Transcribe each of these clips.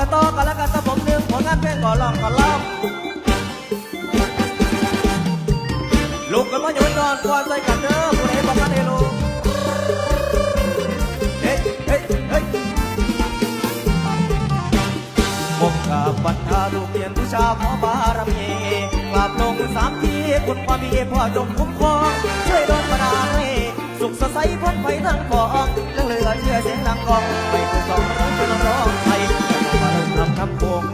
กันต่อกันแล้วกันตะผมหนึ่งผลงานเพลงก่อลองก่อลองลุกกันมาอยู่นอนก่อนใส่กันเด้อผู้ใดบอกกันให้ลูกเฮ้เฮ้เฮ้ยพบกับปัญหาลูกเรียนผู้ชาขอบารมีกลับลงสามทีคุณพ่อมีพ่อจงคุ้มครองช่วยดนบันดาลให้สุขสดใสพ้นไปทั้งกองเรื่องเหลือเชื่อเสียงดังกองไปคือสองร้องเป็นร้องไทยมาลงำคำโคง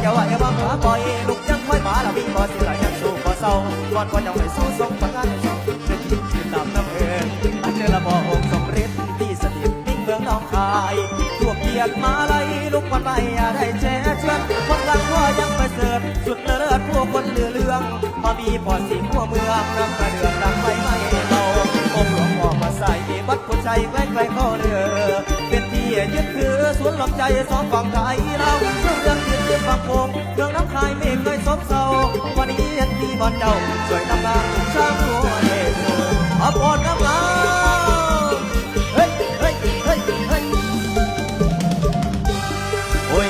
อย่าว่าอย่าว่าหัวปล่อยลูกยังไม่ป่าละวิ่งบ่สิละยังสู้บ่เศร้าก่อนก่อนยังไม่สู้ส่งผลงานให้ส่งเป็นที่ติดตามน้ำเอิญตั้งเจอละบ่องสมฤทธิ์ที่สถิตนิ่งเมืองน้องคายทั่วเกียรติมาลัยลูกวันไปอย่าได้แช่เชือคนรักพ่อยังไปเสิร์ฟสุดเลิศพวกคนเหลือเรื่องมามีพอสีหัวเมืองน้ำกระเดืองดังไฟไหม้เราอมหลวงออมาใส่วัดผู้ใจใกล้ใกล้ข้าเรือเป็นที่ยึดคือสวนลำใจสองฝั่งไทยเราเรื่อง เรื่องนยืนฝั่งโงเรื่องน้ำคายไม่เคยสมเศร้าวันนี้เห็นที่บ้านเจ้าสวยทำงานช่างหัวเด็กเอาปอดน้ำลายเฮ้ยเฮ้ยเฮ้ยเฮ้ยโอ้ย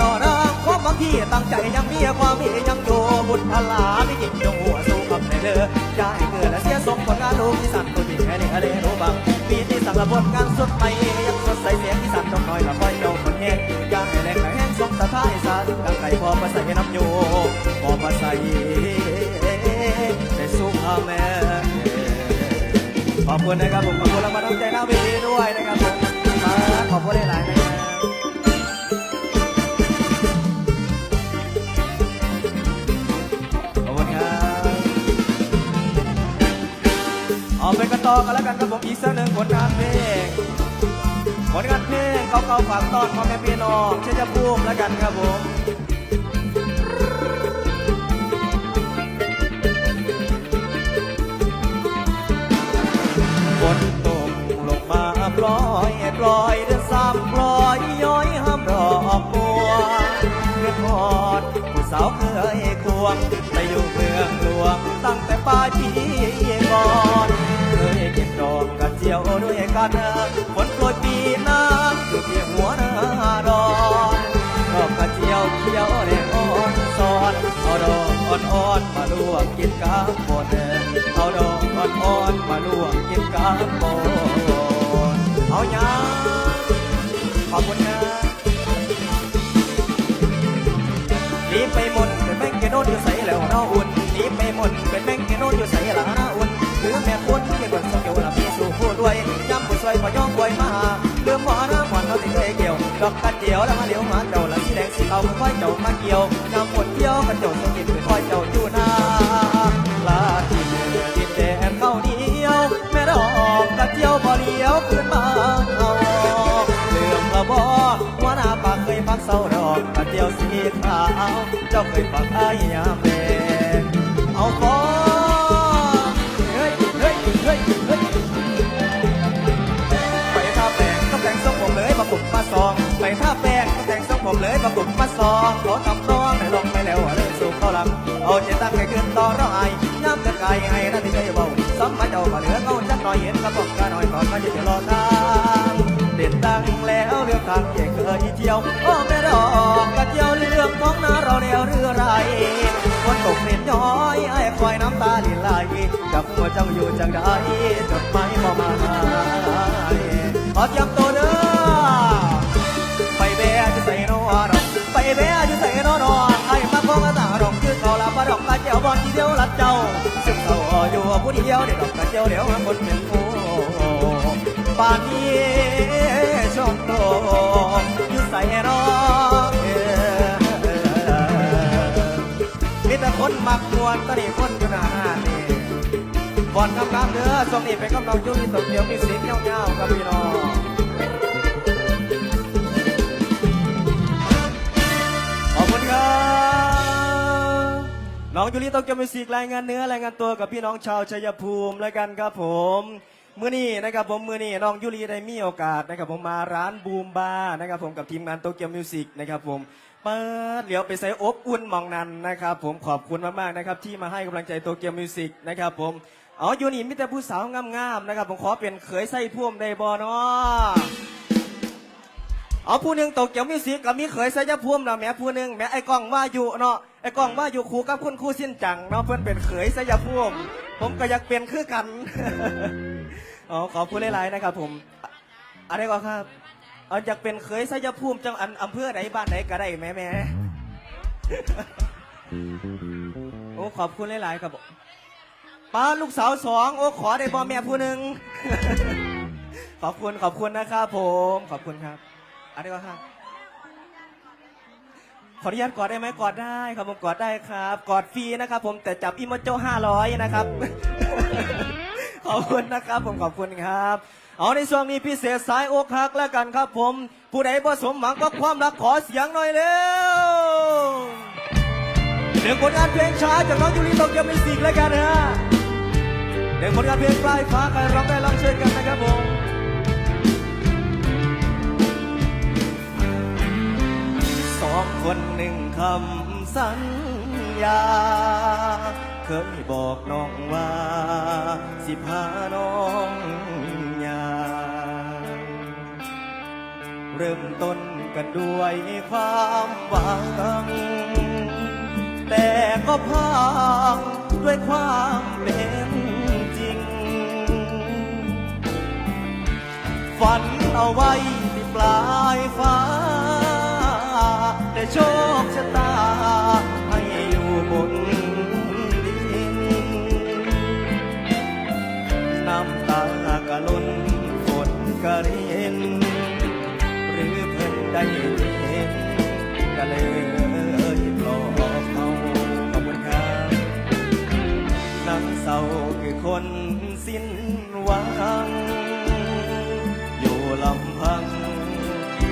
รอนะความบางที่ตั้งใจยังมีความมียังอยู่บุญพลาไม่ยิงจงหัวสู้กับในเลืออย่าให้เกิดและเสียสมผลงานลูกที่สั่นตัวจริงแค่นี้อะไรรู้บ้างปีที่สั่งระบนงานสุดใหม่ยังสดใสเสียงที่สั่นต้องน้อยละคอ ใส่น้ำอยู่พอมาใส่ในสู้ข้าแม่ขอบคุณนะครับผมขอบคุณแล้วมาต้องใจน้าเวทีด้วยนะครับผมมาขอบคุณหลายๆนะครับขอบคุณครับเอาไปกันต่อกันแล้วกันครับผมอีกสักหนึ่งผลงานเพลงผลงานเพลงเก่าฝากตอนพ่อแม่พี่น้องเช่นจะพูมแล้วกันครับผม ดือดซ้ำปล่อยย้อยห้ามดอกบัวเมื่อก่อนผู้สาวเคยควงไปอยู่เมืองหลวงตั้งแต่ปลายปีก่อนเคยเก็บดอกกระเจียวด้วยกันฝนโปรยปีน้ำอยู่ที่หัวหน้าดอนดอกกระเจียวเขียวแดงอ่อนซอนเอาดอกอ่อนๆมาลวกกินกับฝนเอาดอกอ่อนๆมาลวกกินกับฝนเอาหยัง ขอบคุณนะหนีไปหมดเป็นแมงแกโนนอยู่ใส่แล้วน้าอุ่นหนีไปหมดเป็นแมงแกโนนอยู่ใส่แล้วน้าอุ่นหรือแม่คุณที่เบิกสมเกี่ยวละพี่สู่ผู้ด้วยย้ำผู้ช่วยพอย่องป่วยมาเรื่องหมอน้ำหวานเขาติดเคยเกี่ยวดอกกระเจียวแล้วมาเลี้ยวมาเจ้าละสีแดงสีเทาค่อยเจ้ามาเกี่ยวน้ำฝนเที่ยวกันเจ้าสกิจไปค่อยเจ้าอยู่นาลาที่เดือดินแดนเข้าเดียวแม่ดอกกระเจียวพอเลี้ยวขึ้นมา ศร้าดอกกระเจียวสีขาว เจ้าเคยฟังอายามแดงเอาฟอเฮ้ยเฮ้ยเฮ้ยเฮ้ยไปท่าแปลงก็แต่งทรงผมเลยมาปลุกมาซองไปท่าแปลงก็แต่งทรงผมเลยมาปลุกมาซองขอทำร้องให้ลงไปแล้วเริ่มสู่เข้าลำเอาเจตังให้ขึ้นต่อร้องไห้ย้ำกันไกลให้นั่นที่ใจเบาซ้ำมาเจ้ามาเหลือเขาจักหน่อยเห็นกระบอกกระหน่อยก่อนมาจะรอทางเด่นดังแล้วเรื่องทางเย่เคยเที่ยว องของนาเราแนวเรือไรคนตกเม็ดย้อยไอ้คอยน้ำตาลินไหลจับหัวเจ้าอยู่จังใดจดหมายบ่มาขอย้ำตัวเด้อไปแบ่จะใส่นอดอกไปแบ่จะใส่นอดอกไอ้มาพงตาดอกยืดเขาลาปลาดอกกระเจียวบอลที่เดียวรัดเจ้าซึ่งเขาอยู่ผู้เดียวเด็กดอกกระเจียวเดียวคนเป็นผู้ปานนี้ชมโต นมากวนก็ไคนอยู่หน้าห้านนี่บอลกำลังเด้อส่งนี่ไปกับเรายุ่งนี่ตกเดียวมีเสียงเงาๆกับพี่น้องขอบคุณครับน้องยูริโตเกียวมีวสิกรายงานเนื้อรายงานตัวกับพี่น้องชาวชัยภูมิแล้วกันครับผม มื้อนี้นะครับผมมื้อนี้น้องยูริได้มีโอกาสนะครับผมมาร้านบูมบาร์นะครับผมกับทีมงานโตเกียวมิวสิกนะครับผมเปิดเหลียวไปใส่อบอุ่นมองนันนะครับผมขอบคุณมากๆนะครับที่มาให้กำลังใจโตเกียวมิวสิกนะครับผมอาอยูนี่มีแต่ผู้สาวงามๆนะครับผมขอเป็นเขยไส้พ่วมได้บ่เนาะเอาผู้หนึ่งตกเกี่ยวมิวสิกกับมีเขยใส่ยาพุ่มนะแม่ผู้หนึ่งแม่ไอ้กล้องว่าอยู่เนาะไอ้กล้องว่าอยู่ครูกับคุณครูสิ้นจังเนาะเพื่อนเป็นเขยใส่ยาพุ่มผมก็อยากเป็นคือกัน อ๋อขอบคุณหลายๆนะครับผมอะไรก็ครับเอาอยากเป็นเขยใส่ยาพุ่มจังอันอำเภอไหนบ้านไหนก็ได้แหม่แหม่โอ้ขอบคุณหลายๆครับป้าลูกสาวสองโอ้ขอได้บอแม่ผู้หนึ่งขอบคุณขอบคุณนะครับผมขอบคุณครับอะไรวะครับขออนุญาตกอดได้ไหมกอดได้ครับผมกอดได้ครับ กอดฟรีนะครับ ผมแต่จับอิโมโจห้าร้อยนะครับ ขอบคุณนะครับผมขอบคุณครับ เอาในช่วงนี้พิเศษสายอกหักแล้วกันครับผม ผู้ใดบ่สมหวังก็ความรักขอเสียงหน่อยเร็วเดี๋ยวผลงานเพลงช้าจากน้องยูริโตเกียวมิวสิกแล้วกันฮะเดี๋ยวผลงานเพลงปลายฟ้าใครร้องได้ร้องช่วยกันนะครับผมสองคนหนึ่งคำสัญญา เคยบอกน้องว่า สิพาน้องยางเริ่มต้นกันด้วยความหวัง แต่ก็พังด้วยความเป็นจริง ฝันเอาไว้ คือคนสิ้นหวัง อยู่ลำพัง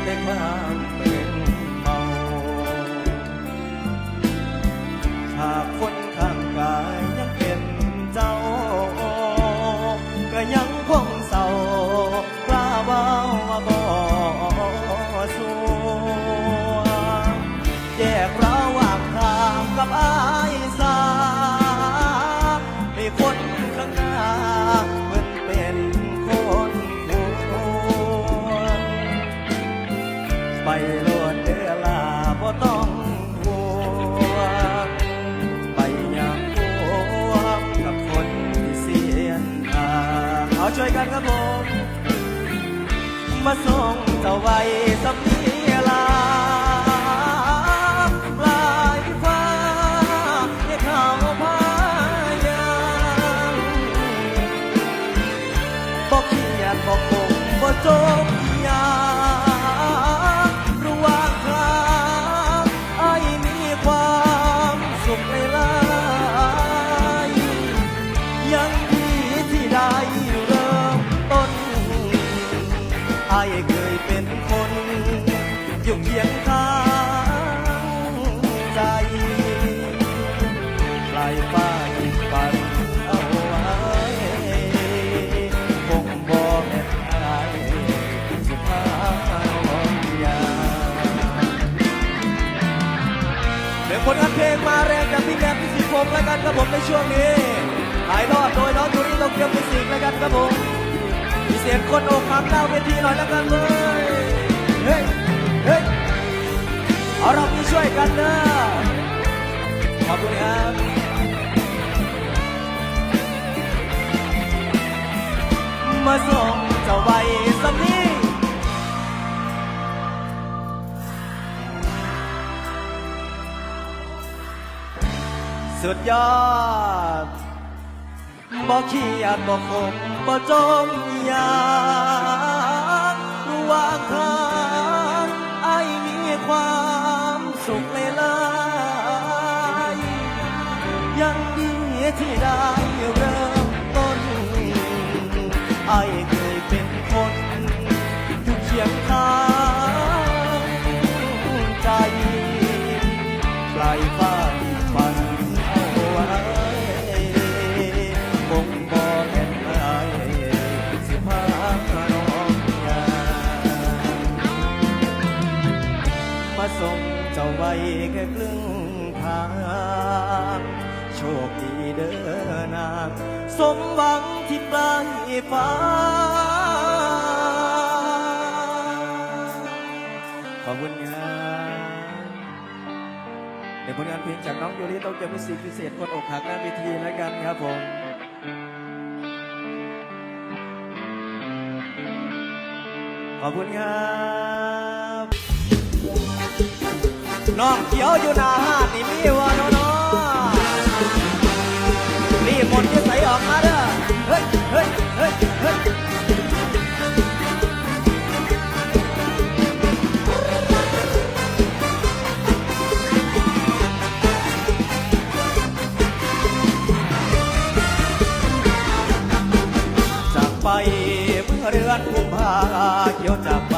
ในความเป็นเมาหาก ก็คงบ่จบยา งแล้วกันครับผมในช่วงนี้ถ่ายทอดโดยน้องยูริโตเกียวมิวสิกแล้วกันครับผมมีเสียงคนอกหักหน้าเวทีหน่อยแล้วกันเลยเฮ้ยเฮ้ยเอาเรามีช่วยกันนะขอบคุณครับมาส่งเจ้าไว้สำนี สุดยอดบอกเขียดบอกคมบ่จมยากระหว่างทางไอ้มีความสุขเลยลายยังดีที่ได้ แค่ครึ่งทาง โชคดีเด้อนางสมหวังที่ปลายฟ้า ขอบคุณครับเดี๋ยวผลงานเพลงจากน้องยูริโตเกียวมิสิกพิเศษคนอกหักหน้าเวทีแล้วกันครับผมขอบคุณครับ น้องเขียวอยู่หน้าห้านนี่มีวะน้องน้องรีบหมดที่ใส่ออกมาเด้อเฮ้ยเฮ้ยเฮ้ยเฮ้ยจากไปเมื่อเรือนกุมภาเกี่ยวจากบ้า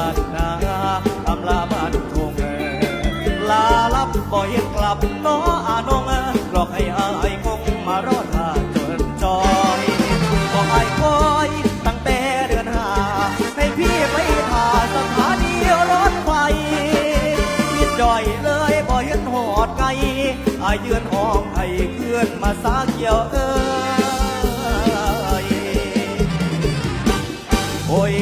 อายยืนอ้อมให้เพื่อนมาสาเกี่ยวเอ้ยโอ้ย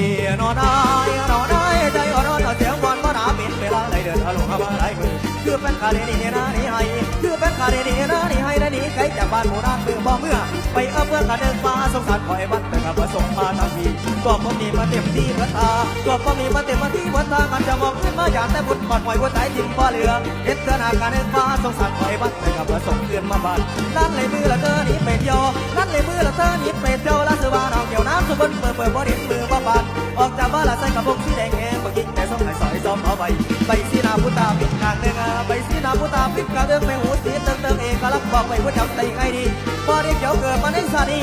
คือเป็นคาเดนี่นะนี่ให้คือเป็นคาเดนี่นะนี่ให้และนี่ใครจากบ้านหมู่บ้านเมื่อบ่เมื่อ ไปเอาเพื่อนกันเดินฟ้าสงสารคอยบัดแต่กับมาส่งมาทางพี่ตัวผมมีมาเต็มที่เพื่อตาตัวผมมีมาเต็มมาที่เพื่อตากันจะมองขึ้นมาอย่างแต่บุญปอดหอยหัวใจจิ้มบ่เหลือเฮ็ดเกินอาการเดินฟ้าสงสารคอยบัดแต่กับมาส่งเพื่อนมาบ้านนั่นเลยมือละเธอนี่เป็ดยอนั่นเลยมือละเธอนี่เป็ดยอละเสือบ้านเอาเกี่ยวน้ำสุบนเปิดเปิดบ่ดินมือบ่บานออกจากบ้านละใส่กับพวกสีแดงแง่บ่กินแต่ส้มไข่สอยซ้อมเอาไปไปสี นาพุตาปิดกลางเด้งไปสีนาพุตาปิดกลางเด้งไม่หูสีเติงเติงเองก็รับบอกไว้ว่าจำได้ไงดีบ่ได้เกี่ยวเกิดมาในซานี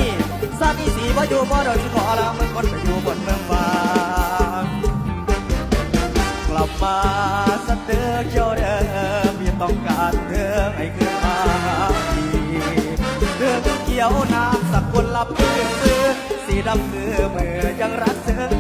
ซานีสีบ่อยู่บ่โดนสิขอลาเมืองคนไปอยู่บนเมืองฟ้ากลับมาสเตือเกี่ยวเดิมยังต้องการเธอให้คืนมาอีเรื่องเกี่ยวน้ำสักคนลับเพื่อซื้อสีดำคือมือยังรักเสือ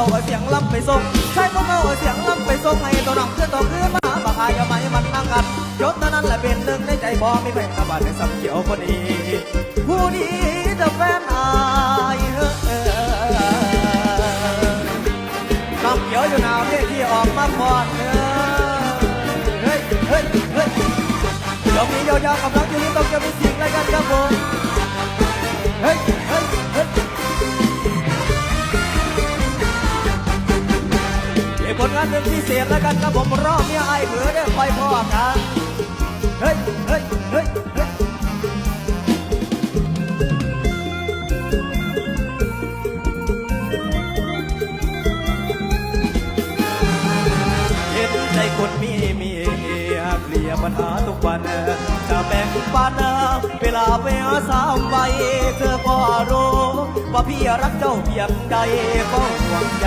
มาเบาเอาเสียงลำไปส่งใช่มาเบาเอาเสียงลำไปส่งให้ตัวน้องคือตัวคือมาบักอายเอาไหมมันนั่งกันยศนั้นแหละเป็นหนึ่งในใจบอไม่เป็นตาบาดในสับเขียวคนนี้ผู้ดีจะแฟนอายเฮ้อน้องเขียวอยู่หนาวเนี่ยที่ออกมาพอดเนื้อเฮ้ยเฮ้ยเฮ้ยเดี๋ยวมียาวๆกับน้องอยู่นี่ต้องจะมีสิ่งอะไรกันครับผมเฮ้ยานหนึ่งพิเศษแล้วกันครับผมรอบเมียไอ้เผือได้คอยพ่อกันเฮ้ยเฮ้ยเฮ้ยเฮ้ยเห็นใจคนมีเมียเคลียร์ปัญหาทุกวัน จะแบ่งปันเวลาไปหาสาวไว้เธอก็รู้ว่าพี่รักเจ้าเพียงใดก็ห่วงใย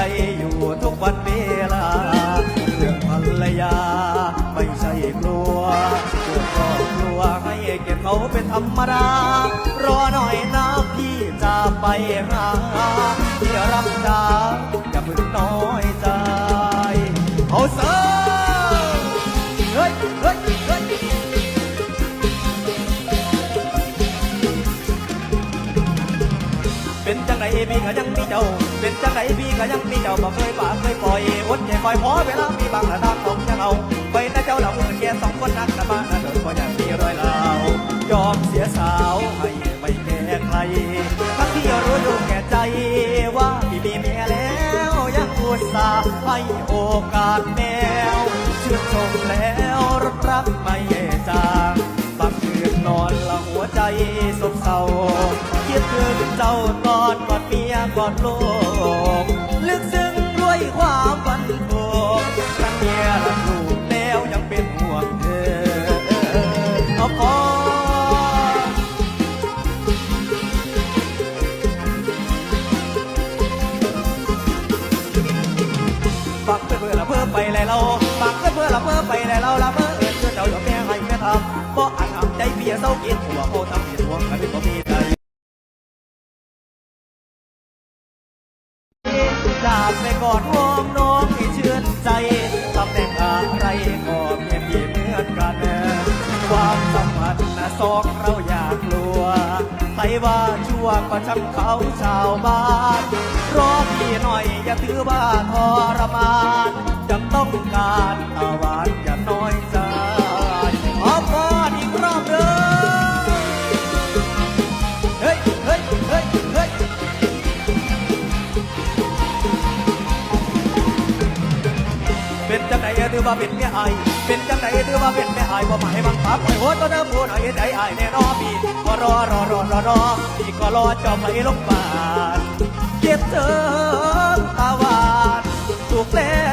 เป็นจังไหนพี่ก็ยังมีเจ้าบ่เคยป่าเคยปล่อยอดใจคอยพอเวลามีบางระดับต้องยังเอาไปนะเจ้าเราเงินแค่สองคนนักนะบ้านนะเดินก็ยังมีรอยเลายอมเสียสาวให้ไม่แก่ใครทั้งที่รู้อยู่แก่ใจว่าพี่มีเมียแล้วยังอุตส่าห์ให้โอกาสแมวชื่นชมแล้วรักไม่จางบางคืนนอนละหัวใจสบเศร้าคิดถึงเจ้าตอน บอดโลก ลึกซึ้งด้วยความบันคงทั้งแย่รักลูกแล้วยังเป็นห่วงเธอเอาขอปักเพื่อละเพื่อไปเลยเราปากเพื่อละเพื่อไปเลยเราละเพื่อเอิญเพื่อเจ้าอย่าแม่ให้แม่ทำเพราะอาจทำใจเพียเศร้ากินหัวโคตร สองเราอยากกลัว ใครว่าชั่วก็ช่างเขาชาวบ้านรอพี่หน่อยอย่าถือว่าทรมาน จะต้องการตาหวานอย่าน้อยใจ หรือว่าเป็นเมียไอเป็นจังไหนหรือว่าเป็นแม่ไอว่าหมายมังคับไอ้หัวตัวเดิมหัวหน่อยใจไอแน่นอนพี่ก็รอรอรอรอรอพี่ก็รอจอมไปลงบานเก็บเธอตาหวานถูกแล้ว